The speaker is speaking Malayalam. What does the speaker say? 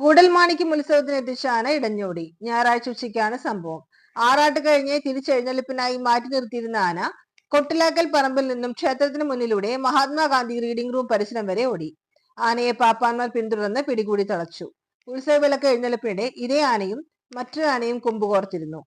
കൂടൽമാണിക്യം ഉത്സവത്തിനെത്തിച്ചാണ് ഇടഞ്ഞോടി. ഞായറാഴ്ച ഉച്ചയ്ക്കാണ് സംഭവം. ആറാട്ട് കഴിഞ്ഞ് തിരിച്ചെഴുന്നള്ളിപ്പിനായി മാറ്റി നിർത്തിയിരുന്ന ആന കൊട്ടിലാക്കൽ പറമ്പിൽ നിന്നും ക്ഷേത്രത്തിന് മുന്നിലൂടെ മഹാത്മാഗാന്ധി റീഡിംഗ് റൂം പരിസരം വരെ ഓടി. ആനയെ പാപ്പാന്മാർ പിന്തുടർന്ന് പിടികൂടി തളച്ചു. ഉത്സവവിളക്ക് എഴുന്നള്ളിപ്പിനിടെ ഇതേ ആനയും മറ്റൊരു ആനയും കൊമ്പുകോർത്തിരുന്നു.